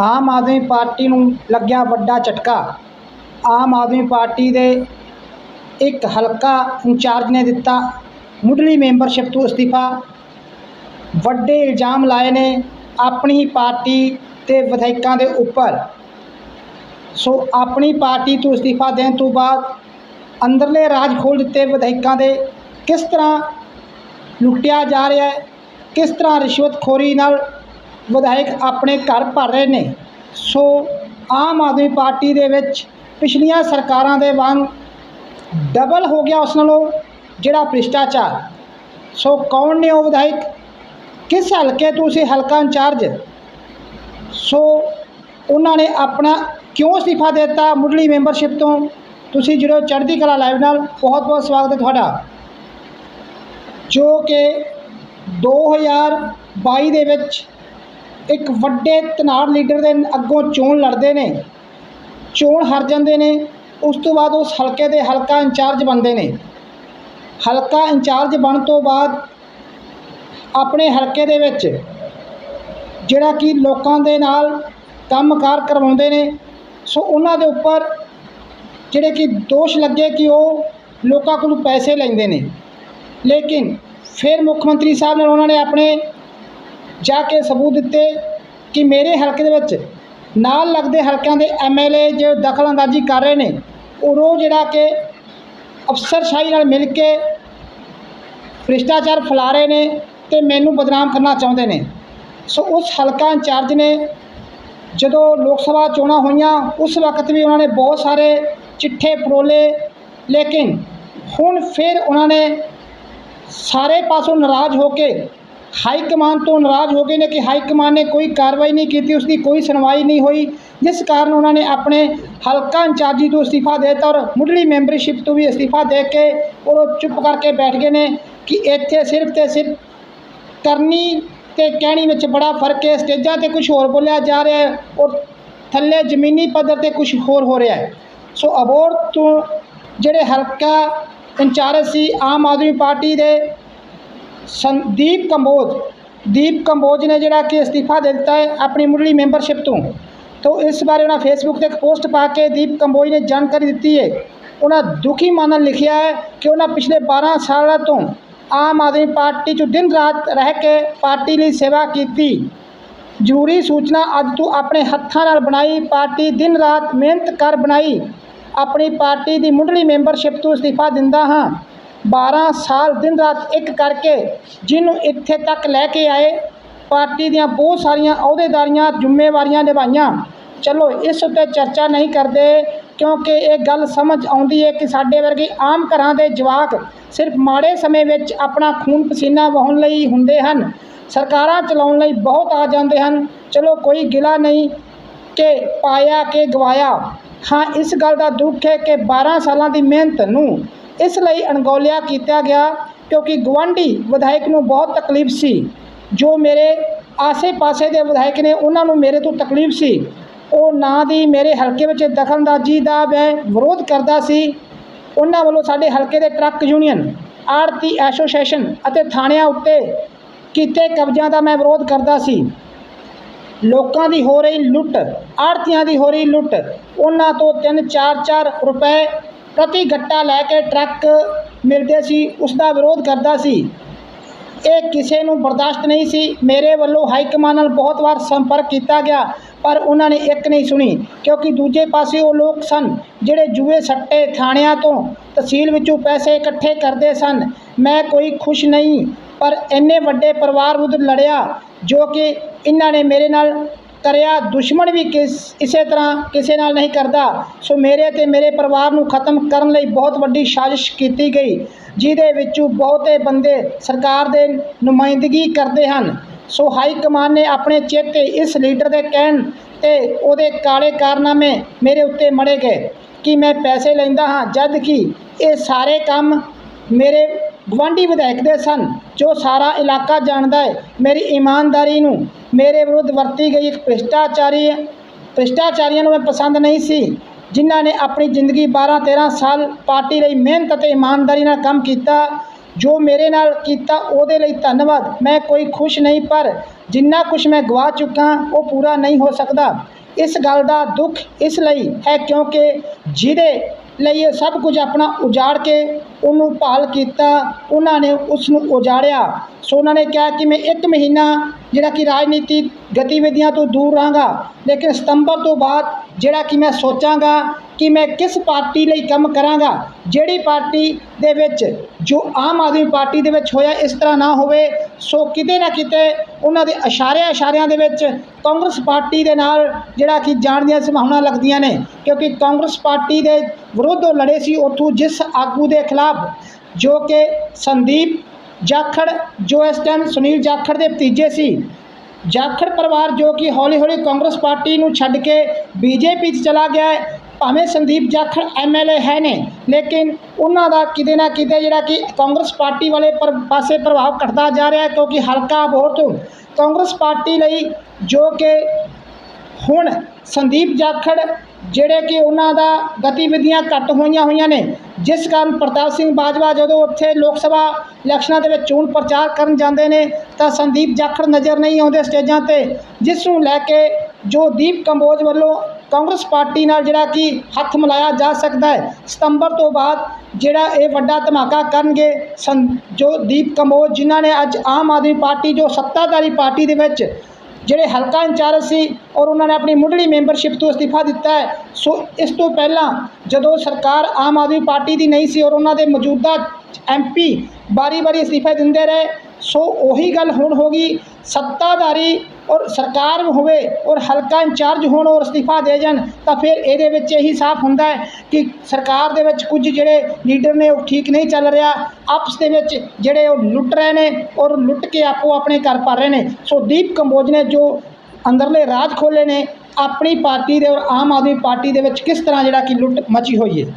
Aam Aadmi party ਨੂੰ ਲੱਗਿਆ ਵੱਡਾ ਝਟਕਾ। ਆਮ ਆਦਮੀ ਪਾਰਟੀ ਦੇ ਇੱਕ ਹਲਕਾ ਇੰਚਾਰਜ ਨੇ ਦਿੱਤਾ। ਮੁੱਢਲੀ ਮੈਂਬਰਸ਼ਿਪ ਤੋਂ ਅਸਤੀਫਾ। ਵੱਡੇ ਇਲਜ਼ਾਮ ਲਾਏ ਨੇ ਆਪਣੀ ਹੀ ਪਾਰਟੀ ਤੇ ਵਿਧਾਇਕਾਂ ਦੇ ਉੱਪਰ। ਸੋ ਆਪਣੀ ਪਾਰਟੀ ਤੋਂ ਅਸਤੀਫਾ ਦੇਣ ਤੋਂ ਬਾਅਦ ਅੰਦਰਲੇ ਰਾਜ ਖੋਲ੍ਹ ਦਿੱਤੇ ਵਿਧਾਇਕਾਂ ਦੇ। ਕਿਸ ਤਰ੍ਹਾਂ ਲੁੱਟਿਆ ਜਾ ਰਿਹਾ ਹੈ? ਕਿਸ ਤਰ੍ਹਾਂ ਰਿਸ਼ਵਤਖੋਰੀ ਨਾਲ ਵਿਧਾਇਕ ਆਪਣੇ ਘਰ ਭਰ ਰਹੇ ਨੇ। ਸੋ ਆਮ ਆਦਮੀ ਪਾਰਟੀ ਦੇ ਵਿੱਚ ਪਿਛਲੀਆਂ ਸਰਕਾਰਾਂ ਦੇ ਵਾਂਗ ਡਬਲ ਹੋ ਗਿਆ ਉਸ ਨਾਲੋਂ ਜਿਹੜਾ ਭ੍ਰਿਸ਼ਟਾਚਾਰ। ਸੋ ਕੌਣ ਨੇ ਉਹ ਵਿਧਾਇਕ? ਕਿਸ ਹਲਕੇ ਤੋਂ ਸੀ ਹਲਕਾ ਇੰਚਾਰਜ? ਸੋ ਉਹਨਾਂ ਨੇ ਆਪਣਾ ਕਿਉਂ ਅਸਤੀਫਾ ਦੇ ਦਿੱਤਾ ਮੁੱਢਲੀ ਮੈਂਬਰਸ਼ਿਪ ਤੋਂ? ਤੁਸੀਂ ਜਿਹੜੇ ਚੜ੍ਹਦੀ ਕਲਾ ਲਾਈਵ ਨਾਲ। ਬਹੁਤ ਬਹੁਤ ਸਵਾਗਤ ਹੈ ਤੁਹਾਡਾ। ਜੋ ਕਿ 2022 ਦੇ ਵਿੱਚ ਇੱਕ ਵੱਡੇ ਤਨਾੜ ਲੀਡਰ ਦੇ ਅੱਗੋਂ ਚੋਣ ਲੜਦੇ ਨੇ, ਚੋਣ ਹਾਰ ਜਾਂਦੇ ਨੇ, ਉਸ ਤੋਂ ਬਾਅਦ ਉਸ ਹਲਕੇ ਦੇ ਹਲਕਾ ਇੰਚਾਰਜ ਬਣਦੇ ਨੇ। ਹਲਕਾ ਇੰਚਾਰਜ ਬਣਨ ਤੋਂ ਬਾਅਦ ਆਪਣੇ ਹਲਕੇ ਦੇ ਵਿੱਚ ਜਿਹੜਾ ਕਿ ਲੋਕਾਂ ਦੇ ਨਾਲ ਕੰਮਕਾਰ ਕਰਵਾਉਂਦੇ ਨੇ, ਸੋ ਉਹਨਾਂ ਦੇ ਉੱਪਰ ਜਿਹੜੇ ਕਿ ਦੋਸ਼ ਲੱਗੇ ਕਿ ਉਹ ਲੋਕਾਂ ਕੋਲੋਂ ਪੈਸੇ ਲੈਂਦੇ ਨੇ। ਲੇਕਿਨ ਫਿਰ ਮੁੱਖ ਮੰਤਰੀ ਸਾਹਿਬ ਨੇ ਉਹਨਾਂ ਨੇ ਆਪਣੇ ਜਾ ਕੇ ਸਬੂਤ ਦਿੱਤੇ ਕਿ ਮੇਰੇ ਹਲਕੇ ਦੇ ਵਿੱਚ ਨਾਲ ਲੱਗਦੇ ਹਲਕਿਆਂ ਦੇ ਐਮਐਲਏ ਜੋ ਦਖਲਅੰਦਾਜ਼ੀ ਕਰ ਰਹੇ ਨੇ ਉਹ ਜਿਹੜਾ ਕਿ ਅਫਸਰਸ਼ਾਹੀ ਨਾਲ ਮਿਲ ਕੇ ਭ੍ਰਿਸ਼ਟਾਚਾਰ ਫੈਲਾ ਰਹੇ ਨੇ ਤੇ ਮੈਨੂੰ ਬਦਨਾਮ ਕਰਨਾ ਚਾਹੁੰਦੇ ਨੇ। ਸੋ ਉਸ ਹਲਕਾ ਇੰਚਾਰਜ ਨੇ ਜਦੋਂ ਲੋਕ ਸਭਾ ਚੋਣਾਂ ਹੋਈਆਂ, ਉਸ ਵਕਤ ਵੀ ਉਹਨਾਂ ਨੇ ਬਹੁਤ ਸਾਰੇ ਚਿੱਠੇ ਪਰੋਲੇ ਲੇਕਿਨ ਹੁਣ ਫਿਰ ਉਹਨਾਂ ਨੇ ਸਾਰੇ ਪਾਸੋਂ ਨਾਰਾਜ਼ ਹੋ ਕੇ ਹਾਈ ਕਮਾਨ ਤੋਂ ਨਾਰਾਜ਼ ਹੋ ਗਏ ਨੇ ਕਿ ਹਾਈ ਕਮਾਨ ਨੇ ਕੋਈ ਕਾਰਵਾਈ ਨਹੀਂ ਕੀਤੀ ਉਸ ਦੀ ਕੋਈ ਸੁਣਵਾਈ ਨਹੀਂ ਹੋਈ, ਜਿਸ ਕਾਰਨ ਉਹਨਾਂ ਨੇ ਆਪਣੇ ਹਲਕਾ ਇੰਚਾਰਜੀ ਤੋਂ ਅਸਤੀਫਾ ਦੇ ਦਿੱਤਾ ਔਰ ਮੁੱਢਲੀ ਮੈਂਬਰਸ਼ਿਪ ਤੋਂ ਵੀ ਅਸਤੀਫਾ ਦੇ ਕੇ ਉਹ ਚੁੱਪ ਕਰਕੇ ਬੈਠ ਗਏ ਨੇ ਕਿ ਇੱਥੇ ਸਿਰਫ ਤੇ ਸਿਰਫ ਕਰਨੀ ਤੇ ਕਹਿਣੀ ਵਿੱਚ ਬੜਾ ਫ਼ਰਕ ਹੈ, ਸਟੇਜਾਂ ਤੇ ਕੁਝ ਹੋਰ ਬੋਲਿਆ ਜਾ ਰਿਹਾ ਹੈ ਔਰ ਥੱਲੇ ਜ਼ਮੀਨੀ ਪੱਧਰ ਤੇ ਕੁਝ ਹੋਰ ਹੋ ਰਿਹਾ ਹੈ। ਸੋ ਅਬੋਰ ਤੋਂ ਜਿਹੜੇ ਹਲਕਾ ਇੰਚਾਰਜ ਸੀ, ਆਮ ਆਦਮੀ ਪਾਰਟੀ ਦੇ ਸੰਦੀਪ ਕੰਬੋਜ, ਦੀਪ ਕੰਬੋਜ ਨੇ ਜਿਹੜਾ ਕਿ ਅਸਤੀਫਾ ਦੇ ਦਿੱਤਾ ਹੈ ਆਪਣੀ ਮੁੱਢਲੀ ਮੈਂਬਰਸ਼ਿਪ ਤੋਂ। ਤੋਂ ਇਸ ਬਾਰੇ ਉਹਨਾਂ ਫੇਸਬੁੱਕ ਤੇ ਇੱਕ ਪੋਸਟ ਪਾ ਕੇ ਦੀਪ ਕੰਬੋਜ ਨੇ ਜਾਣਕਾਰੀ ਦਿੱਤੀ ਹੈ। ਉਹਨਾਂ ਦੁਖੀ ਮਨ ਨਾਲ ਲਿਖਿਆ ਹੈ ਕਿ ਉਹਨਾਂ ਪਿਛਲੇ 12 ਸਾਲਾਂ ਤੋਂ ਆਮ ਆਦਮੀ ਪਾਰਟੀ 'ਚ ਦਿਨ ਰਾਤ ਰਹਿ ਕੇ ਪਾਰਟੀ ਲਈ ਸੇਵਾ ਕੀਤੀ। ਜ਼ਰੂਰੀ ਸੂਚਨਾ ਅੱਜ ਤੂੰ ਆਪਣੇ ਹੱਥਾਂ ਨਾਲ ਬਣਾਈ, ਪਾਰਟੀ ਦਿਨ ਰਾਤ ਮਿਹਨਤ ਕਰ ਬਣਾਈ। ਆਪਣੀ ਪਾਰਟੀ ਦੀ ਮੁੱਢਲੀ ਮੈਂਬਰਸ਼ਿਪ ਤੋਂ ਅਸਤੀਫਾ ਦਿੰਦਾ ਹਾਂ। 12 ਸਾਲ ਦਿਨ ਰਾਤ ਇੱਕ ਕਰਕੇ ਜਿਹਨੂੰ ਇੱਥੇ ਤੱਕ ਲੈ ਕੇ ਆਏ, ਪਾਰਟੀ ਦੀਆਂ ਬਹੁਤ ਸਾਰੀਆਂ ਅਹੁਦੇਦਾਰੀਆਂ, ਜ਼ਿੰਮੇਵਾਰੀਆਂ ਨਿਭਾਈਆਂ। ਚਲੋ, ਇਸ ਉੱਤੇ ਚਰਚਾ ਨਹੀਂ ਕਰਦੇ, ਕਿਉਂਕਿ ਇਹ ਗੱਲ ਸਮਝ ਆਉਂਦੀ ਹੈ ਕਿ ਸਾਡੇ ਵਰਗੇ ਆਮ ਘਰਾਂ ਦੇ ਜਵਾਕ ਸਿਰਫ ਮਾੜੇ ਸਮੇਂ ਵਿੱਚ ਆਪਣਾ ਖੂਨ ਪਸੀਨਾ ਵਹਾਉਣ ਲਈ ਹੁੰਦੇ ਹਨ। ਸਰਕਾਰਾਂ ਚਲਾਉਣ ਲਈ ਬਹੁਤ ਆ ਜਾਂਦੇ ਹਨ। ਚਲੋ, ਕੋਈ ਗਿਲਾ ਨਹੀਂ ਕਿ ਪਾਇਆ ਕਿ ਗਵਾਇਆ। ਹਾਂ, ਇਸ ਗੱਲ ਦਾ ਦੁੱਖ ਹੈ ਕਿ 12 ਸਾਲਾਂ ਦੀ ਮਿਹਨਤ ਨੂੰ ਇਸ ਲਈ ਅਣਗੌਲਿਆ ਕੀਤਾ ਗਿਆ ਕਿਉਂਕਿ ਗਵਾਂਢੀ ਵਿਧਾਇਕ ਨੂੰ ਬਹੁਤ ਤਕਲੀਫ ਸੀ। ਜੋ ਮੇਰੇ ਆਸੇ-ਪਾਸੇ ਦੇ ਵਿਧਾਇਕ ਨੇ, ਉਹਨਾਂ ਨੂੰ ਮੇਰੇ ਤੋਂ ਤਕਲੀਫ ਸੀ। ਉਹ ਨਾ ਦੀ ਮੇਰੇ ਹਲਕੇ ਵਿੱਚ ਦਖਲਅੰਦਾਜ਼ੀ ਦਾ ਮੈਂ ਵਿਰੋਧ ਕਰਦਾ ਸੀ। ਉਹਨਾਂ ਵੱਲੋਂ ਸਾਡੇ ਹਲਕੇ ਦੇ ਟਰੱਕ ਯੂਨੀਅਨ, ਆੜਤੀ ਐਸੋਸੀਏਸ਼ਨ ਅਤੇ ਥਾਣਿਆਂ ਉੱਤੇ ਕੀਤੇ ਕਬਜ਼ਿਆਂ ਦਾ ਮੈਂ ਵਿਰੋਧ ਕਰਦਾ ਸੀ। ਲੋਕਾਂ ਦੀ ਹੋ ਰਹੀ ਲੁੱਟ, ਆੜਤੀਆਂ ਦੀ ਹੋ ਰਹੀ ਲੁੱਟ, ਉਹਨਾਂ ਤੋਂ 3-4-4 ਰੁਪਏ ਪ੍ਰਤੀ ਗੱਟਾ ਲੈ ਕੇ ਟਰੱਕ ਮਿਲਦੇ ਸੀ ਉਸ ਦਾ ਵਿਰੋਧ ਕਰਦਾ ਸੀ। ਇਹ ਕਿਸੇ ਨੂੰ ਬਰਦਾਸ਼ਤ ਨਹੀਂ ਸੀ। ਮੇਰੇ ਵੱਲੋਂ ਹਾਈ ਕਮਾਨ ਨਾਲ ਬਹੁਤ ਵਾਰ ਸੰਪਰਕ ਕੀਤਾ ਗਿਆ, ਪਰ ਉਹਨਾਂ ਨੇ ਇੱਕ ਨਹੀਂ ਸੁਣੀ, ਕਿਉਂਕਿ ਦੂਜੇ ਪਾਸੇ ਉਹ ਲੋਕ ਸਨ ਜਿਹੜੇ ਜੂਏ ਸੱਟੇ ਥਾਣਿਆਂ ਤੋਂ ਤਹਿਸੀਲ ਵਿੱਚੋਂ ਪੈਸੇ ਇਕੱਠੇ ਕਰਦੇ ਸਨ। ਮੈਂ ਕੋਈ ਖੁਸ਼ ਨਹੀਂ, ਪਰ ਇੰਨੇ ਵੱਡੇ ਪਰਿਵਾਰ ਵਿਰੁੱਧ ਲੜਿਆ, ਜੋ ਕਿ ਇਹਨਾਂ ਨੇ ਮੇਰੇ ਨਾਲ ਕਰਿਆ, ਦੁਸ਼ਮਣ ਵੀ ਕਿਸ, ਇਸੇ ਤਰ੍ਹਾਂ ਕਿਸੇ ਨਾਲ ਨਹੀਂ ਕਰਦਾ। ਸੋ ਮੇਰੇ ਤੇ ਮੇਰੇ ਪਰਿਵਾਰ ਨੂੰ ਖਤਮ ਕਰਨ ਲਈ ਬਹੁਤ ਵੱਡੀ ਸਾਜ਼ਿਸ਼ ਕੀਤੀ ਗਈ, ਜਿਹਦੇ ਵਿੱਚੋਂ ਬਹੁਤੇ ਬੰਦੇ ਸਰਕਾਰ ਦੇ ਨੁਮਾਇੰਦਗੀ ਕਰਦੇ ਹਨ। ਸੋ ਹਾਈ ਕਮਾਨ ਨੇ ਆਪਣੇ ਚੇਤੇ ਇਸ ਲੀਡਰ ਦੇ ਕਹਿਣ ਤੇ ਉਹਦੇ ਕਾਲੇ ਕਾਰਨਾਮੇ ਮੇਰੇ ਉੱਤੇ ਮੜੇ ਗਏ ਕਿ ਮੈਂ ਪੈਸੇ ਲੈਂਦਾ ਹਾਂ ਜਦ ਕਿ ਇਹ ਸਾਰੇ ਕੰਮ ਮੇਰੇ ਗਵਾਂਢੀ ਵਿਧਾਇਕ ਦੇ ਸਨ, ਜੋ ਸਾਰਾ ਇਲਾਕਾ ਜਾਣਦਾ ਹੈ, ਮੇਰੀ ਇਮਾਨਦਾਰੀ ਨੂੰ। ਮੇਰੇ ਵਿਰੁੱਧ ਵਰਤੀ ਗਈ ਇੱਕ ਭ੍ਰਿਸ਼ਟਾਚਾਰੀ ਭ੍ਰਿਸ਼ਟਾਚਾਰੀਆਂ ਨੂੰ ਮੈਂ ਪਸੰਦ ਨਹੀਂ ਸੀ। ਜਿਨ੍ਹਾਂ ਨੇ ਆਪਣੀ ਜ਼ਿੰਦਗੀ 12 13 ਸਾਲ ਪਾਰਟੀ ਲਈ ਮਿਹਨਤ ਅਤੇ ਇਮਾਨਦਾਰੀ ਨਾਲ ਕੰਮ ਕੀਤਾ, ਜੋ ਮੇਰੇ ਨਾਲ ਕੀਤਾ, ਉਹਦੇ ਲਈ ਧੰਨਵਾਦ। ਮੈਂ ਕੋਈ ਖੁਸ਼ ਨਹੀਂ, ਪਰ ਜਿੰਨਾ ਕੁਝ ਮੈਂ ਗਵਾ ਚੁੱਕਾ, ਉਹ ਪੂਰਾ ਨਹੀਂ ਹੋ ਸਕਦਾ। ਇਸ ਗੱਲ ਦਾ ਦੁੱਖ ਇਸ ਲਈ ਹੈ ਕਿਉਂਕਿ ਜਿਹਦੇ ਲਈ ਇਹ ਸਭ ਕੁਝ ਆਪਣਾ ਉਜਾੜ ਕੇ ਉਹਨੂੰ ਭਾਲ ਕੀਤਾ, ਉਹਨਾਂ ਨੇ ਉਸ ਨੂੰ ਉਜਾੜਿਆ। ਸੋ ਉਹਨਾਂ ਨੇ ਕਿਹਾ ਕਿ ਮੈਂ ਇੱਕ ਮਹੀਨਾ ਜਿਹੜਾ ਕਿ ਰਾਜਨੀਤੀ ਗਤੀਵਿਧੀਆਂ ਤੋਂ ਦੂਰ ਰਹਾਂਗਾ, ਲੇਕਿਨ ਸਤੰਬਰ ਤੋਂ ਬਾਅਦ ਜਿਹੜਾ ਕਿ ਮੈਂ ਸੋਚਾਂਗਾ ਕਿ ਮੈਂ ਕਿਸ ਪਾਰਟੀ ਲਈ ਕੰਮ ਕਰਾਂਗਾ, ਜਿਹੜੀ ਪਾਰਟੀ ਦੇ ਵਿੱਚ ਜੋ ਆਮ ਆਦਮੀ ਪਾਰਟੀ ਦੇ ਵਿੱਚ ਹੋਇਆ ਇਸ ਤਰ੍ਹਾਂ ਨਾ ਹੋਵੇ, ਸੋ ਕਿਤੇ ਨਾ ਕਿਤੇ ਉਹਨਾਂ ਦੇ ਇਸ਼ਾਰੇ ਇਸ਼ਾਰਿਆਂ ਦੇ ਵਿੱਚ ਕਾਂਗਰਸ ਪਾਰਟੀ ਦੇ ਨਾਲ ਜਿਹੜਾ ਕਿ ਜਾਣ ਦੀਆਂ ਸੰਭਾਵਨਾ ਲੱਗਦੀਆਂ ਨੇ, ਕਿਉਂਕਿ ਕਾਂਗਰਸ ਪਾਰਟੀ ਦੇ ਵਿਰੁੱਧ ਲੜੇ ਸੀ ਉੱਥੋਂ ਜਿਸ ਆਗੂ ਦੇ ਖਿਲਾਫ, ਜੋ ਕਿ ਸੰਦੀਪ ਜਾਖੜ, ਜੋ ਇਸ ਟਾਈਮ ਸੁਨੀਲ ਜਾਖੜ ਦੇ ਭਤੀਜੇ ਸੀ। ਜਾਖੜ ਪਰਿਵਾਰ ਜੋ ਕਿ ਹੌਲੀ ਹੌਲੀ ਕਾਂਗਰਸ ਪਾਰਟੀ ਨੂੰ ਛੱਡ ਕੇ ਬੀਜੇਪੀ 'ਚ ਚਲਾ ਗਿਆ ਹੈ, ਭਾਵੇਂ ਸੰਦੀਪ ਜਾਖੜ ਐਮਐਲਏ ਹੈ ਨੇ, ਲੇਕਿਨ ਉਹਨਾਂ ਦਾ ਕਿਤੇ ਨਾ ਕਿਤੇ ਜਿਹੜਾ ਕਿ ਕਾਂਗਰਸ ਪਾਰਟੀ ਵਾਲੇ ਪਰ, ਪਾਸੇ ਪ੍ਰਭਾਵ ਘਟਦਾ ਜਾ ਰਿਹਾ ਹੈ, ਕਿਉਂਕਿ ਹਲਕਾ ਬਹੁਤ ਕਾਂਗਰਸ ਪਾਰਟੀ ਲਈ ਜੋ ਕਿ ਹੁਣ ਸੰਦੀਪ ਜਾਖੜ ਜਿਹੜੇ ਕਿ ਉਹਨਾਂ ਦਾ ਗਤੀਵਿਧੀਆਂ ਘੱਟ ਹੋਈਆਂ ਹੋਈਆਂ ਨੇ, ਜਿਸ ਕਾਰਨ ਪ੍ਰਤਾਪ ਸਿੰਘ ਬਾਜਵਾ ਜਦੋਂ ਉੱਥੇ ਲੋਕ ਸਭਾ ਇਲੈਕਸ਼ਨਾਂ ਦੇ ਵਿੱਚ ਚੋਣ ਪ੍ਰਚਾਰ ਕਰਨ ਜਾਂਦੇ ਨੇ, ਤਾਂ ਸੰਦੀਪ ਜਾਖੜ ਨਜ਼ਰ ਨਹੀਂ ਆਉਂਦੇ ਸਟੇਜਾਂ ਤੇ, ਜਿਸ ਨੂੰ ਲੈ ਕੇ ਜੋ ਦੀਪ ਕੰਬੋਜ ਵੱਲੋਂ ਕਾਂਗਰਸ ਪਾਰਟੀ ਨਾਲ ਜਿਹੜਾ ਕਿ ਹੱਥ ਮਿਲਾਇਆ ਜਾ ਸਕਦਾ ਹੈ, ਸਤੰਬਰ ਤੋਂ ਬਾਅਦ ਜਿਹੜਾ ਇਹ ਵੱਡਾ ਧਮਾਕਾ ਕਰਨਗੇ ਸੰ, ਜੋ ਦੀਪ ਕੰਬੋਜ ਜਿਨ੍ਹਾਂ ਨੇ ਅੱਜ ਆਮ ਆਦਮੀ ਪਾਰਟੀ, ਜੋ ਸੱਤਾਧਾਰੀ ਪਾਰਟੀ ਦੇ ਵਿੱਚ ਜਿਹੜੇ ਹਲਕਾ ਇੰਚਾਰਜ ਸੀ ਔਰ ਉਹਨਾਂ ਨੇ ਆਪਣੀ ਮੁੱਢਲੀ ਮੈਂਬਰਸ਼ਿਪ ਤੋਂ ਅਸਤੀਫਾ ਦਿੱਤਾ ਹੈ, ਸੋ ਇਸ ਤੋਂ ਪਹਿਲਾਂ ਜਦੋਂ ਸਰਕਾਰ ਆਮ ਆਦਮੀ ਪਾਰਟੀ ਦੀ ਨਹੀਂ ਸੀ ਔਰ ਉਹਨਾਂ ਦੇ ਮੌਜੂਦਾ ਐਮਪੀ ਬਾਰੀ-ਬਾਰੀ ਅਸਤੀਫੇ ਦਿੰਦੇ ਰਹੇ, ਸੋ ਉਹੀ ਗੱਲ ਹੁਣ ਹੋ ਗਈ। ਸੱਤਾਧਾਰੀ ਔਰ ਸਰਕਾਰ ਹੋਵੇ ਔਰ ਹਲਕਾ ਇੰਚਾਰਜ ਹੋਣ ਔਰ ਅਸਤੀਫਾ ਦੇ ਜਾਣ, ਤਾਂ ਫਿਰ ਇਹਦੇ ਵਿੱਚ ਇਹੀ ਸਾਫ਼ ਹੁੰਦਾ ਹੈ ਕਿ ਸਰਕਾਰ ਦੇ ਵਿੱਚ ਕੁਝ ਜਿਹੜੇ ਲੀਡਰ ਨੇ ਉਹ ਠੀਕ ਨਹੀਂ ਚੱਲ ਰਿਹਾ, ਆਪਸ ਦੇ ਵਿੱਚ ਜਿਹੜੇ ਉਹ ਲੁੱਟ ਰਹੇ ਨੇ ਔਰ ਲੁੱਟ ਕੇ ਆਪੋ ਆਪਣੇ ਘਰ ਭਰ ਰਹੇ ਨੇ। ਸੋ ਦੀਪ ਕੰਬੋਜ ਨੇ ਜੋ ਅੰਦਰਲੇ ਰਾਜ ਖੋਲੇ ਨੇ, ਆਪਣੀ ਪਾਰਟੀ ਦੇ ਔਰ ਆਮ ਆਦਮੀ ਪਾਰਟੀ ਦੇ ਵਿੱਚ ਕਿਸ ਤਰ੍ਹਾਂ ਜਿਹੜਾ ਕਿ ਲੁੱਟ ਮਚੀ ਹੋਈ ਹੈ?